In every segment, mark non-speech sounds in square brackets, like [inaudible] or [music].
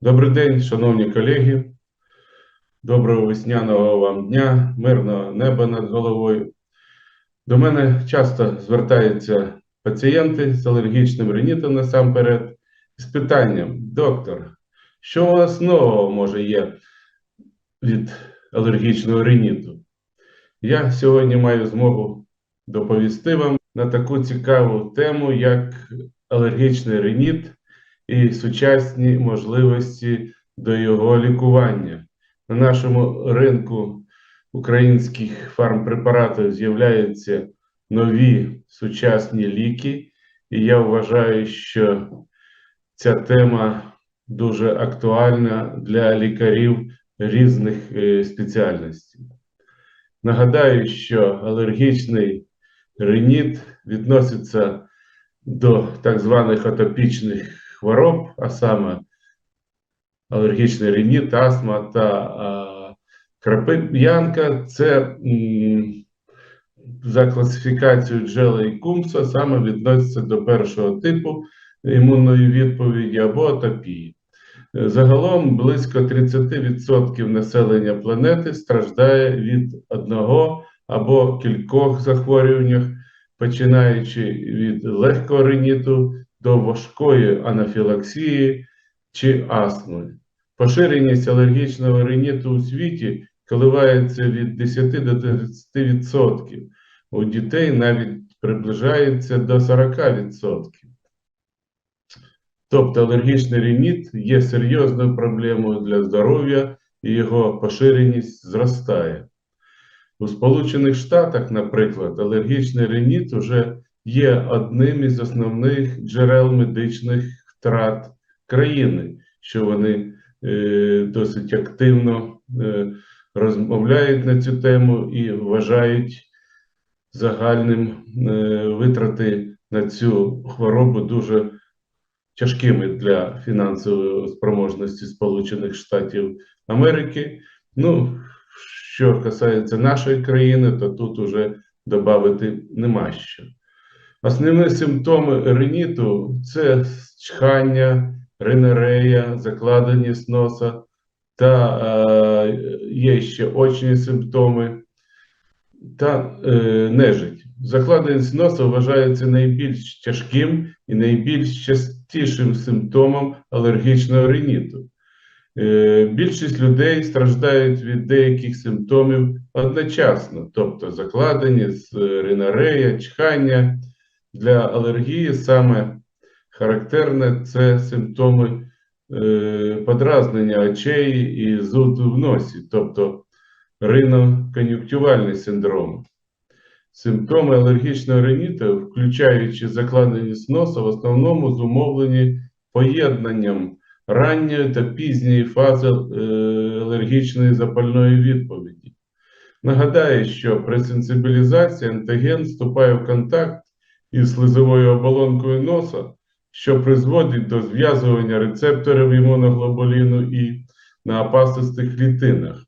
Добрий день, шановні колеги. Доброго весняного вам дня, мирного неба над головою. До мене часто звертаються пацієнти з алергічним ринітом насамперед з питанням: доктор, що у вас нового може є від алергічного риніту? Я сьогодні маю змогу доповісти вам на таку цікаву тему, як алергічний риніт і сучасні можливості до його лікування. На нашому ринку українських фармпрепаратів з'являються нові сучасні ліки, і я вважаю, що ця тема дуже актуальна для лікарів різних е, спеціальностей. Нагадаю, що алергічний риніт відноситься до так званих атопічних хвороб, а саме алергічний риніт, астма та крапив'янка, це за класифікацією Джела і Кумса саме відноситься до першого типу імунної відповіді або атопії. Загалом близько 30% населення планети страждає від одного або кількох захворювань, починаючи від легкого риніту до важкої анафілаксії чи астми. Поширеність алергічного риніту у світі коливається від 10 до 30%. У дітей навіть приближається до 40%. Тобто алергічний риніт є серйозною проблемою для здоров'я і його поширеність зростає. У Сполучених Штатах, наприклад, алергічний риніт вже є одним із основних джерел медичних втрат країни, що вони е, досить активно е, розмовляють на цю тему і вважають загальним е, витрати на цю хворобу дуже тяжкими для фінансової спроможності Сполучених Штатів Америки. Ну, що касається нашої країни, то тут уже додати нема що. Основні симптоми риніту це чхання, ринерея, закладеність носа та е, є ще очні симптоми та е, нежить. Закладеність носа вважається найбільш тяжким і найбільш частішим симптомом алергічного риніту. Е, більшість людей страждають від деяких симптомів одночасно, тобто закладеність, ринорея, чхання. Для алергії саме характерне це симптоми е, подразнення очей і зуд в носі, тобто ринокон'юнктивальний синдром. Симптоми алергічного риніту, включаючи закладеність носа, в основному зумовлені поєднанням ранньої та пізньої фази е, алергічної запальної відповіді. Нагадаю, що при сенсибілізації антиген вступає в контакт із слизовою оболонкою носа, що призводить до зв'язування рецепторів імуноглобуліну і на опасистих клітинах.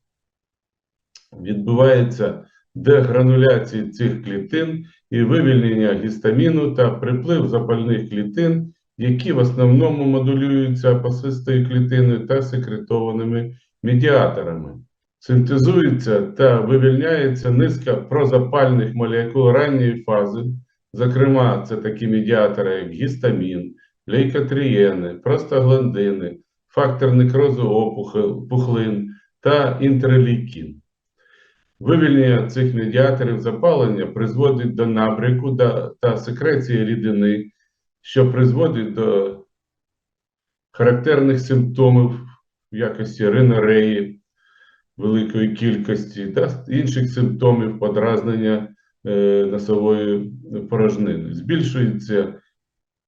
Відбувається дегрануляція цих клітин і вивільнення гістаміну та приплив запальних клітин, які в основному модулюються опасистою клітиною та секретованими медіаторами. Синтезується та вивільняється низка прозапальних молекул ранньої фази, зокрема, це такі медіатори, як гістамін, лейкотрієни, простагландини, фактор некрозу опухол- пухлин та інтерлейкін. Вивільнення цих медіаторів запалення призводить до набряку та секреції рідини, що призводить до характерних симптомів в якості ринореї великої кількості та інших симптомів подразнення носової порожнини. Збільшується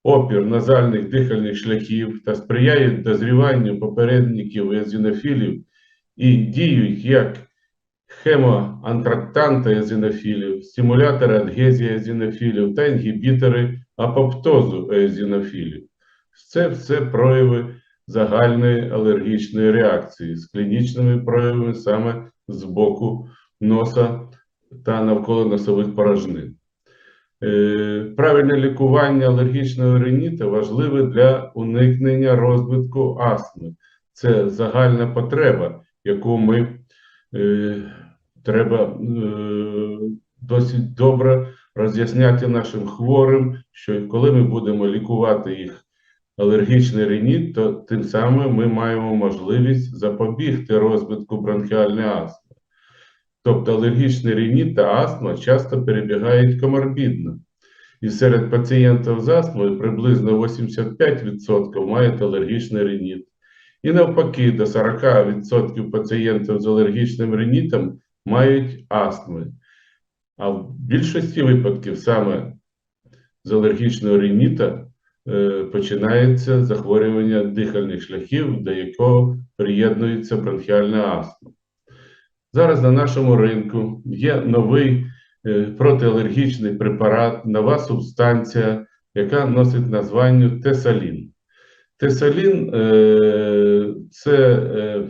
опір назальних дихальних шляхів та сприяють дозріванню попередників езінофілів і діють як хемоантрактанти езінофілів, стимулятори адгезії езінофілів та інгібітори апоптозу езінофілів. Це все прояви загальної алергічної реакції з клінічними проявами саме з боку носа та навколо носових порожнин. Е, Правильне лікування алергічного риніта важливе для уникнення розвитку астми це загальна потреба, яку ми е, треба е, досить добре роз'ясняти нашим хворим, що коли ми будемо лікувати їх алергічний реніт, то тим самим ми маємо можливість запобігти розвитку бронхіальної астми. Тобто алергічний реніт та астма часто перебігають коморбідно. І серед пацієнтів з астмою приблизно 85% мають алергічний реніт. І навпаки, до 40% пацієнтів з алергічним ренітом мають астми. А в більшості випадків саме з алергічного реніта е, починається захворювання дихальних шляхів, до якого приєднується бронхіальна астма. Зараз на нашому ринку є новий е, протиалергічний препарат, нова субстанція, яка носить названня Тесалін. Тесалін е, це е,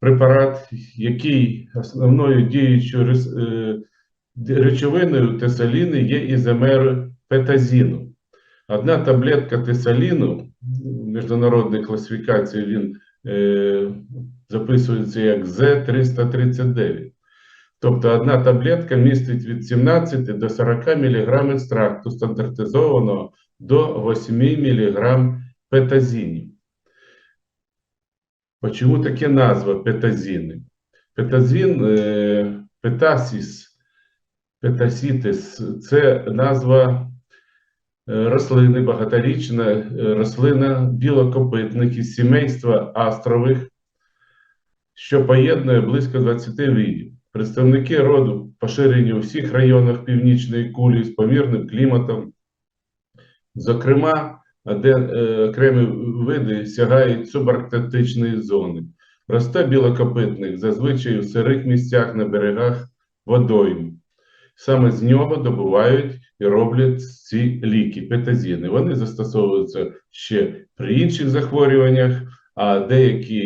препарат, який основною діючою речовиною тесаліни є ізомер петазіну. Одна таблетка тесаліну, в міжнародній класифікації він записується як З339. Тобто одна таблетка містить від 17 до 40 мг екстракту стандартизованого до 8 мг петазінів. Почему таке назва петазіни? Петазін, е, петасіс, петасітис це назва е, рослини, багаторічна е, рослина білокопитних із сімейства астрових, що поєднує близько 20 видів. Представники роду поширені у всіх районах північної кулі з помірним кліматом. Зокрема, де е, окремі види сягають субарктичної зони. Росте білокопитник зазвичай у сирих місцях на берегах водойм. Саме з нього добувають і роблять ці ліки, петазіни. Вони застосовуються ще при інших захворюваннях, а деякі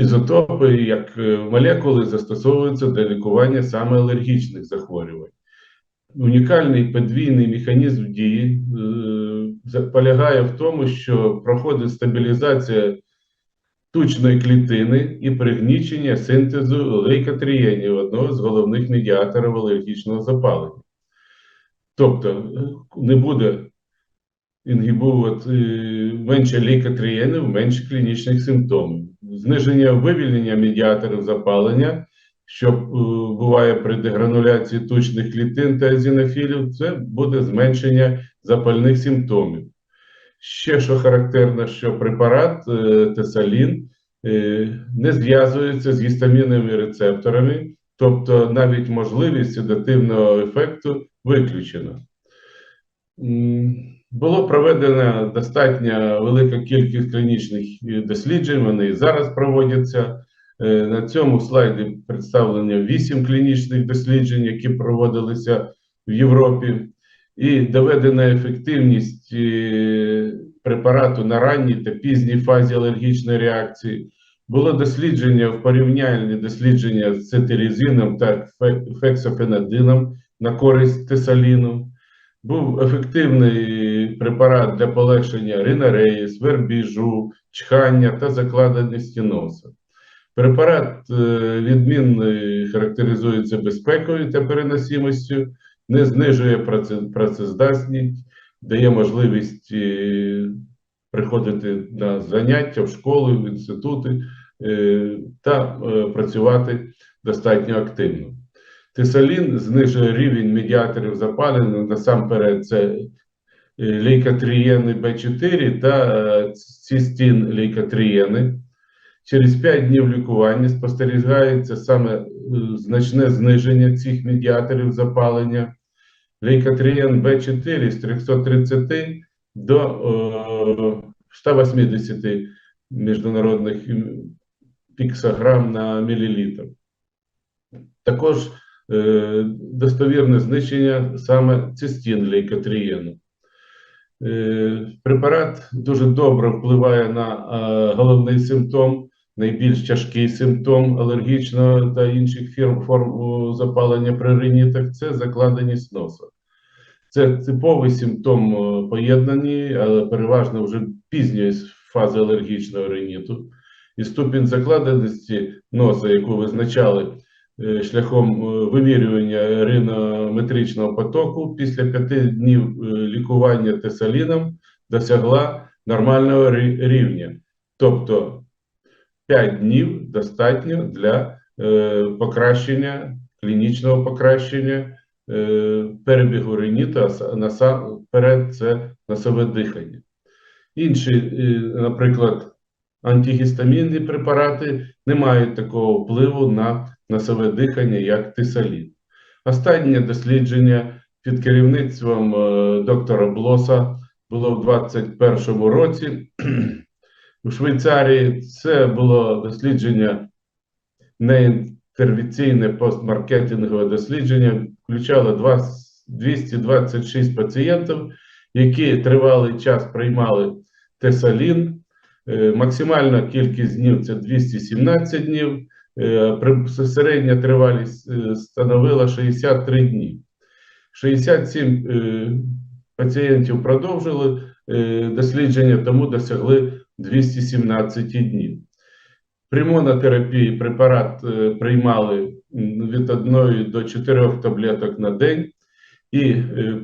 ізотопи, як е, молекули, застосовуються для лікування саме алергічних захворювань. Унікальний подвійний механізм дії е, полягає в тому, що проходить стабілізація тучної клітини і пригнічення синтезу лейкотрієнів, одного з головних медіаторів алергічного запалення. Тобто е, не буде інгібувати е, менше лейкотрієнів, менше клінічних симптомів. Зниження вивільнення медіаторів запалення що е, буває при дегрануляції тучних клітин та езінофілів, це буде зменшення запальних симптомів. Ще що характерно, що препарат е, тесалін е, не зв'язується з гістаміновими рецепторами, тобто навіть можливість седативного ефекту виключена. Було проведено достатньо велика кількість клінічних е, досліджень, вони і зараз проводяться. Е, На цьому слайді представлено 8 клінічних досліджень, які проводилися в Європі, і доведена ефективність е, препарату на ранній та пізній фазі алергічної реакції. Було дослідження в порівняльні дослідження з цитирізином та фексофенадином на користь тесаліну. Був ефективний препарат для полегшення ринореї, свербіжу, чхання та закладеності носа. Препарат е, відмінний характеризується безпекою та переносимостю, не знижує працездатність, дає можливість е, приходити на заняття в школи, в інститути е, та працювати достатньо активно. Тесалін знижує рівень медіаторів запалення, насамперед це е, лейкотрієни Б4 та е, цистін лейкотрієни. Через 5 днів лікування спостерігається саме е, значне зниження цих медіаторів запалення. Лейкотрієн Б4 з 330 до е, 180 міжнародних піксограм на мілілітр. Також достовірне знищення саме цистін лейкотрієну. Е, Препарат дуже добре впливає на е, головний симптом, найбільш тяжкий симптом алергічного та інших форм запалення при ринітах це закладеність носа. Це типовий симптом поєднані, але переважно вже пізньої фази алергічного риніту, і ступінь закладеності носа, яку визначали е, шляхом е, вимірювання ринометричного потоку після п'яти днів е, лікування тесаліном досягла нормального рівня. Тобто 5 днів достатньо для е, покращення, клінічного покращення е, перебігу риніту, насамперед це носове дихання. Інші, е, наприклад, антигістамінні препарати не мають такого впливу на носове дихання, як тисалін. Останнє дослідження під керівництвом е, доктора Блоса було в 2021 році [clears throat] у Швейцарії. Це було дослідження неінтервенційне постмаркетингове дослідження, включало два- 226 пацієнтів, які тривалий час приймали тесалін. Е, Максимальна кількість днів це 217 днів. Е, Середня тривалість е, становила 63 дні. 67 е, пацієнтів продовжили дослідження, тому досягли 217 днів. При монотерапії препарат приймали від 1 до 4 таблеток на день, і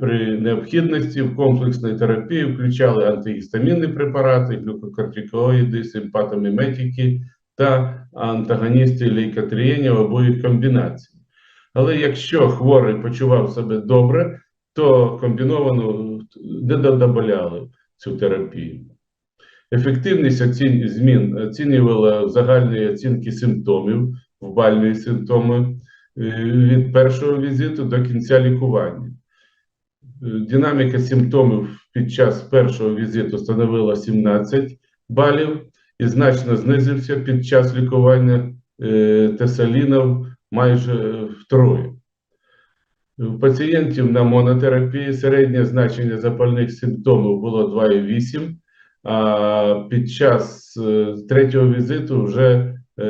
при необхідності в комплексної терапії включали антигістамінні препарати, глюкокортикоїди, симпатоміметики та антагоністи лейкотрієння в обоїх комбінацій. Але якщо хворий почував себе добре, то комбіновано не додавали цю терапію. Ефективність оцін... змін оцінювала в загальної оцінки симптомів, в бальні симптоми е, від першого візиту до кінця лікування. Динаміка симптомів під час першого візиту становила 17 балів і значно знизився під час лікування е, тесалінов майже е, втроє. У пацієнтів на монотерапії середнє значення запальних симптомів було 2,8, а під час е, третього візиту вже е,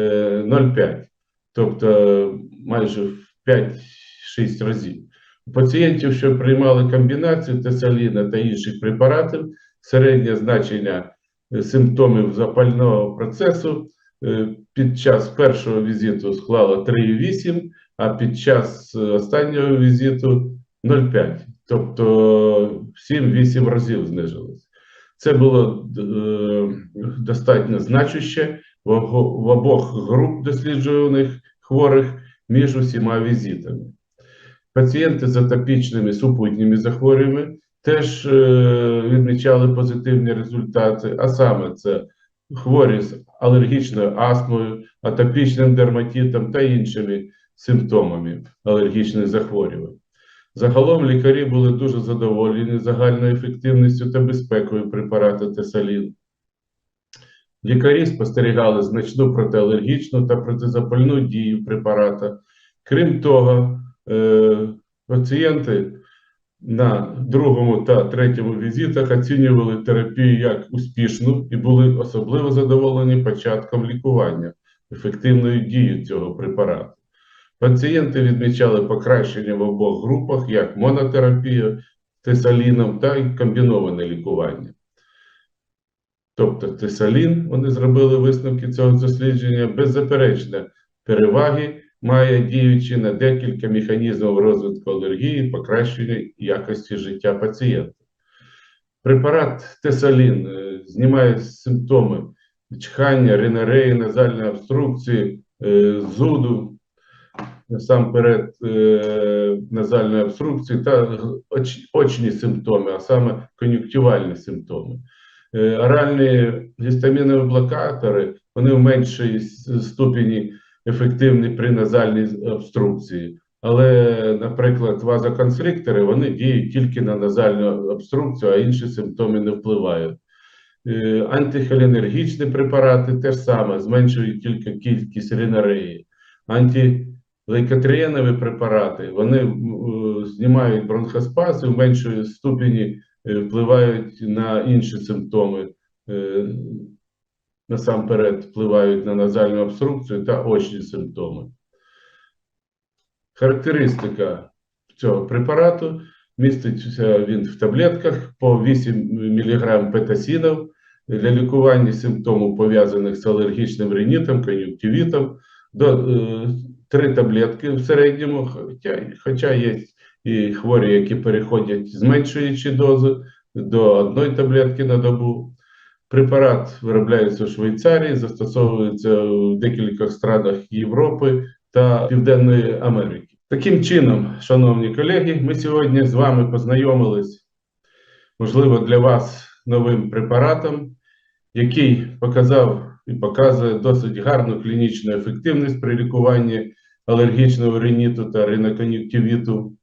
0,5, тобто майже в 5-6 разів. У пацієнтів, що приймали комбінацію тесаліна та інших препаратів, середнє значення симптомів запального процесу е, під час першого візиту склало 3,8, а під час е, останнього візиту 0,5. Тобто 7-8 разів знижилось. Це було е, достатньо значуще в, обох груп досліджуваних хворих між усіма візитами. Пацієнти з атопічними супутніми захворюваннями теж е, відмічали позитивні результати, а саме це хворі з алергічною астмою, атопічним дерматитом та іншими симптомами алергічних захворювань. Загалом лікарі були дуже задоволені загальною ефективністю та безпекою препарату Тесалін. Лікарі спостерігали значну протиалергічну та протизапальну дію препарата. Крім того, е, пацієнти на другому та третьому візитах оцінювали терапію як успішну і були особливо задоволені початком лікування, ефективною дією цього препарату. Пацієнти відмічали покращення в обох групах, як монотерапія тесаліном та й комбіноване лікування. Тобто тесалін, вони зробили висновки цього дослідження, беззаперечно переваги має діючи на декілька механізмів розвитку алергії, покращення якості життя пацієнта. Препарат тесалін е, знімає симптоми чхання, ринореї, назальної обструкції, е, зуду, насамперед е, назальної обструкції та очні симптоми, а саме кон'юнктивальні симптоми. Оральні гістамінові блокатори, вони в меншій ступені ефективні при назальній обструкції. Але, наприклад, вазоконстриктори вони діють тільки на назальну обструкцію, а інші симптоми не впливають. Е, Антихолінергічні препарати теж саме зменшують тільки кількість ринореї. Антилейкотрієнові препарати вони знімають бронхоспаз і в меншій ступені е, впливають на інші симптоми. Насамперед впливають на назальну обструкцію та очні симптоми. Характеристика цього препарату міститься він в таблетках по 8 мг петасінів. для лікування симптомів, пов'язаних з алергічним ринітом, кон'юнктивітом, до е, три таблетки в середньому, хоча, є і хворі, які переходять, зменшуючи дозу до одної таблетки на добу. Препарат виробляється у Швейцарії, застосовується в декількох странах Європи та Південної Америки. Таким чином, шановні колеги, ми сьогодні з вами познайомились, можливо, для вас новим препаратом, який показав і показує досить гарну клінічну ефективність при лікуванні алергічного риніту та ринокон'юктивіту.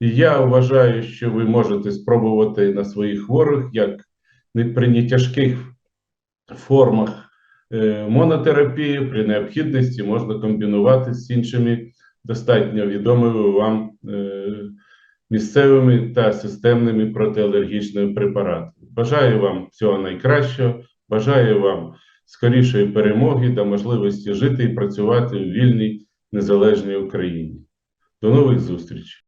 І я вважаю, що ви можете спробувати на своїх хворих, як при нетяжких формах е, монотерапії, при необхідності можна комбінувати з іншими достатньо відомими вам е, місцевими та системними протиалергічними препаратами. Бажаю вам всього найкращого, бажаю вам скорішої перемоги та можливості жити і працювати в вільній незалежній Україні. До нових зустрічей!